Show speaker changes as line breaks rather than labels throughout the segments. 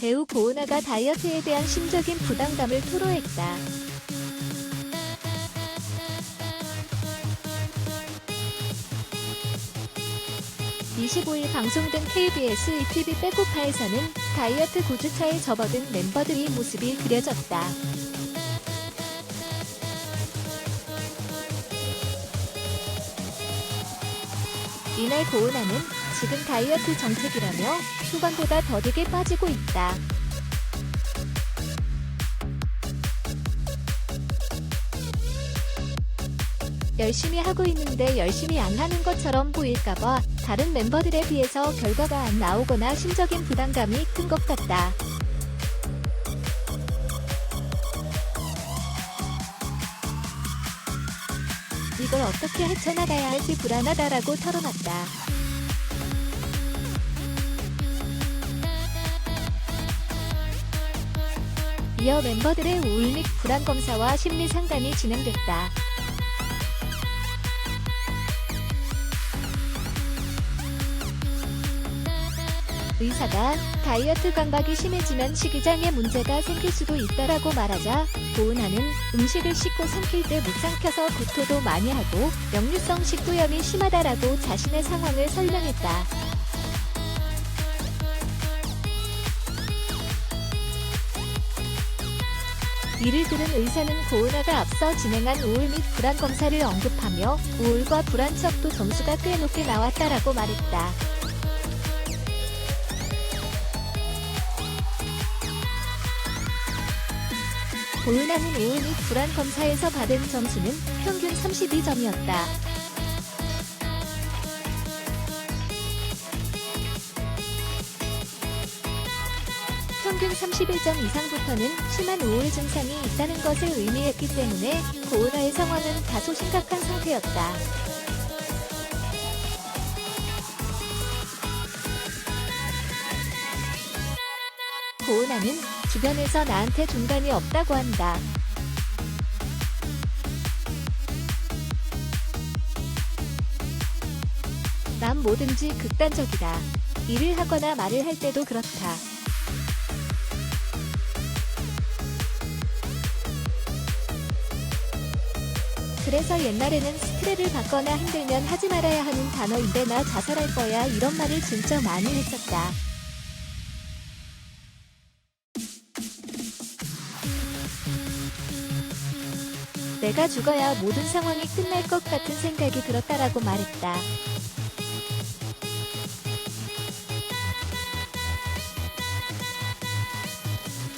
배우 고은아가 다이어트에 대한 심적인 부담감을 토로했다. (25일) 방송된 KBS ETV 빼고파에서는 다이어트 고주차에 접어든 멤버들의 모습이 그려졌다. 이날 고은아는 지금 다이어트 정책이라며 초반보다 더디게 빠지고 있다. 열심히 하고 있는데 열심히 안 하는 것처럼 보일까봐 다른 멤버들에 비해서 결과가 안 나오거나 심적인 부담감이 큰 것 같다. 이걸 어떻게 헤쳐나가야 할지 불안하다라고 털어놨다. 이어 멤버들의 우울 및 불안 검사와 심리 상담이 진행됐다. 의사가 다이어트 강박이 심해지면 식이장애 문제가 생길 수도 있다라고 말하자 고은하는 음식을 씻고 삼킬 때 못 삼켜서 구토도 많이 하고 역류성 식도염이 심하다라고 자신의 상황을 설명했다. 이를 들은 의사는 고은아가 앞서 진행한 우울 및 불안 검사를 언급하며 우울과 불안 척도 점수가 꽤 높게 나왔다라고 말했다. 고은아는 우울 및 불안 검사에서 받은 점수는 평균 32점이었다. 평균 31점 이상부터는 심한 우울 증상이 있다는 것을 의미했기 때문에 고은아의 상황은 다소 심각한 상태였다. 고은아는 주변에서 나한테 중간이 없다고 한다. 난 뭐든지 극단적이다. 일을 하거나 말을 할 때도 그렇다. 그래서 옛날에는 스트레를 받거나 힘들면 하지 말아야 하는 단어인데 나 자살할 거야 이런 말을 진짜 많이 했었다. 내가 죽어야 모든 상황이 끝날 것 같은 생각이 들었다라고 말했다.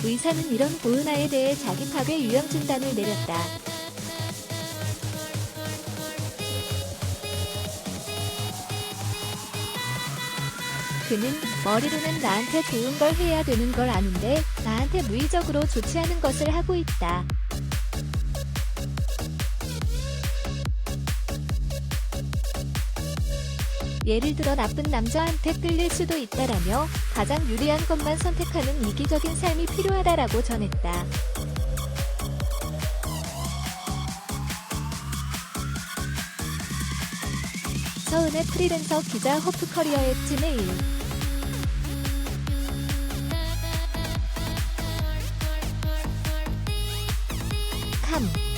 의사는 이런 고은아에 대해 자기 파괴 유형 진단을 내렸다. 그는 머리로는 나한테 좋은 걸 해야 되는 걸 아는데 나한테 무의적으로 좋지 않은 것을 하고 있다. 예를 들어 나쁜 남자한테 끌릴 수도 있다라며 가장 유리한 것만 선택하는 이기적인 삶이 필요하다라고 전했다. 서은의 프리랜서 기자 호프 커리어의 찜메일 3